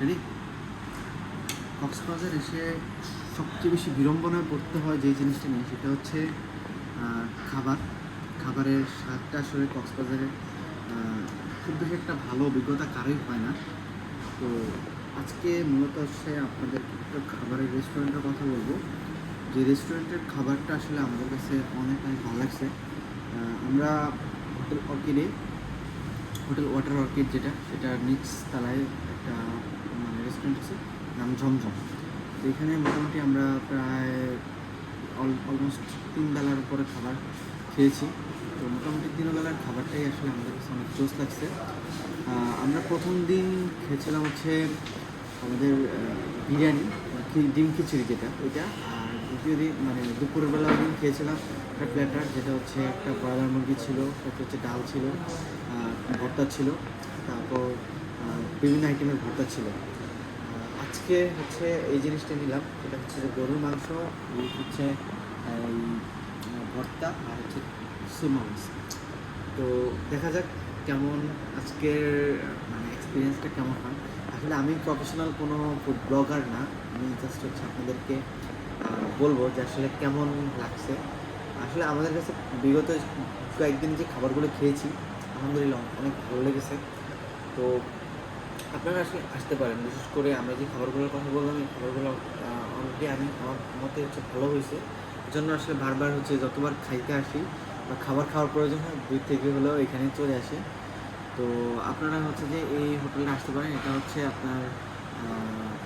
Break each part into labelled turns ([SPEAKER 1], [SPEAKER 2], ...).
[SPEAKER 1] Ready Cox's Bazar এসে সবচেয়ে বেশি বিড়ম্বনায় পড়তে হয় যে জিনিসটা নিয়ে, সেটা হচ্ছে খাবার। খাবারের স্বাদটা আসলে কক্সবাজারে খুব বেশি একটা ভালো অভিজ্ঞতা কারোই হয় না। তো আজকে মূলত হচ্ছে আপনাদের একটা খাবারের রেস্টুরেন্টের কথা বলব। যে রেস্টুরেন্টের খাবারটা আসলে আমাদের কাছে অনেক অনেক ভালো লাগছে। আমরা হোটেল অর্কিডে হোটেল ওয়াটার অর্কিড যেটা, সেটা নিচ তলায় একটা মানে রেস্টুরেন্ট আছে, নাম ঝমঝম। তো এখানে মোটামুটি আমরা প্রায় অলমোস্ট তিন বেলার উপরে খাবার খেয়েছি। তো মোটামুটি তিন বেলার খাবারটাই আসলে আমাদের কাছে অনেক জোস লাগছে। আমরা প্রথম দিন খেয়েছিলাম হচ্ছে আমাদের বিরিয়ানি ডিম খিচুড়ি যেটা, ওইটা। আর দ্বিতীয় দিন মানে দুপুরের বেলা দিন খেয়েছিলাম, একটা প্ল্যাটার যেটা হচ্ছে একটা ব্রয়লার মুরগি ছিল তারপর হচ্ছে ডাল ছিল। ভর্তা ছিল, তারপর বিভিন্ন আইটেমের ভর্তা ছিল। আজকে হচ্ছে এই জিনিসটা নিলাম, এটা হচ্ছে যে গরুর মাংস হচ্ছে ভর্তা আর হচ্ছে সুমাংস তো দেখা যাক কেমন আজকের মানে এক্সপিরিয়েন্সটা কেমন হয়। আসলে আমি প্রফেশনাল কোনো ফুড ব্লগার না, আমি জাস্ট হচ্ছে আপনাদেরকে বলব যে আসলে কেমন লাগছে। আসলে আমাদের কাছে বিগত কয়েকদিন যে খাবারগুলো খেয়েছি আলহামদুলিল্লাহ, অনেক ভালো লেগেছে। তো আপনারা আসলে আসতে পারেন, বিশেষ করে আমরা যে খাবারগুলোর কথা বললাম, এই খাবারগুলো অলরেডি আমি, আমার মতে হচ্ছে ভালো হয়েছে। জন্য আসলে বারবার হচ্ছে যতবার খাইতে আসি বা খাবার খাওয়ার প্রয়োজন হয়, দূর থেকে হলেও এখানে চলে আসি। তো আপনারা হচ্ছে যে এই হোটেলে আসতে পারেন, এটা হচ্ছে আপনার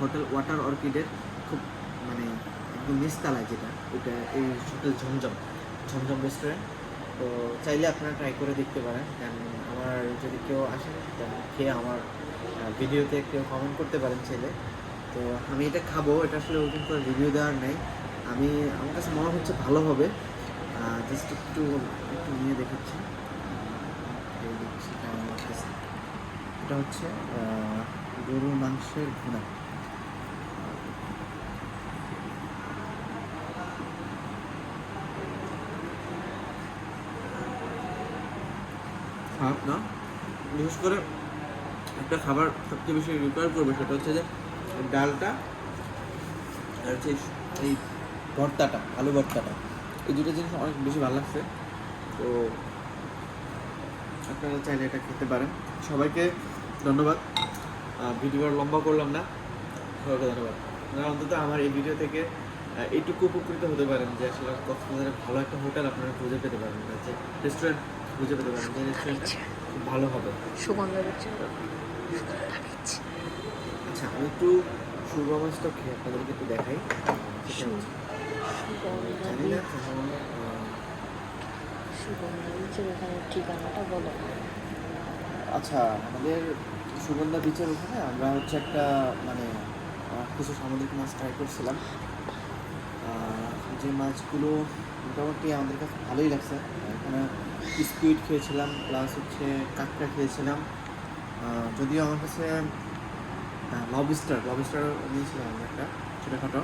[SPEAKER 1] হোটেল ওয়াটার অর্কিডের খুব মানে একদম নিচতলায় যেটা ওইটা এই হোটেল ঝমঝম ঝমঝম রেস্টুরেন্ট তো চাইলে আপনারা ট্রাই করে দেখতে পারেন। কারণ আমার যদি কেউ আসেন then খেয়ে আমার ভিডিওতে কেউ কমেন্ট করতে পারেন ছেলে তো আমি এটা খাব, এটা আসলে ওরকম করে রিভিউ দেওয়ার নেই। আমি, আমার কাছে মনে হচ্ছে ভালো হবে। জাস্ট একটু একটু নিয়ে দেখাচ্ছি। এটা হচ্ছে গরুর মাংসের ঘোড়া খারাপ না। বিশেষ করে একটা খাবার সবচেয়ে বেশি রিকোয়ার করবে সেটা হচ্ছে যে ডালটা আর হচ্ছে এই- ভর্তাটা, আলু ভর্তাটা। এই দুটো জিনিস অনেক বেশি ভালো লাগছে। তো আপনারা চাইলে এটা খেতে পারেন। সবাইকে ধন্যবাদ। ভিডিও লম্বা করলাম না। সবাইকে ধন্যবাদ। আপনারা অন্তত আমার এই ভিডিও থেকে এইটুকু উপকৃত হতে পারেন যে আসলে কক্সবাজারে ভালো একটা হোটেল আপনারা খুঁজে পেতে পারেন। যে রেস্টুরেন্ট খুঁজে পেতে পারেন যে খুব ভালো হবে।
[SPEAKER 2] সুগন্ধা দিচ্ছে।
[SPEAKER 1] আচ্ছা আমি একটু সুগমাসটা খেয়ে আপনাদেরকে একটু দেখাই। জানি না
[SPEAKER 2] সুগন্ধা দিচ্ছে ওখানে ঠিকানাটা বলো।
[SPEAKER 1] আচ্ছা আমাদের সুগন্ধা বিচের ওখানে। আমরা হচ্ছে একটা মানে কিছু সামুদ্রিক মাছ ট্রাই করছিলাম। যে মাছগুলো মোটামুটি আমাদের কাছে ভালোই লাগছে। স্কুইড খেয়েছিলাম প্লাস হচ্ছে কাঁকড়া খেয়েছিলাম। যদিও আমার কাছে লবস্টার লবস্টার নিয়েছিলাম আমরা একটা ছোটোখাটো।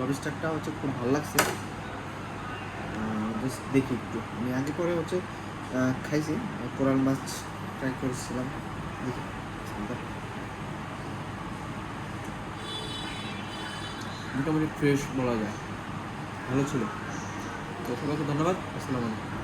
[SPEAKER 1] লবস্টারটা হচ্ছে খুব ভালো লাগছে। দেখি একটু। আমি আগে পরে হচ্ছে খাইছি কোরাল মাছ ট্রাই করেছিলাম। দেখি মোটামুটি ফ্রেশ বলা যায়। ভালো ছিল। তো সবাইকে ধন্যবাদ। আসসালামু আলাইকুম।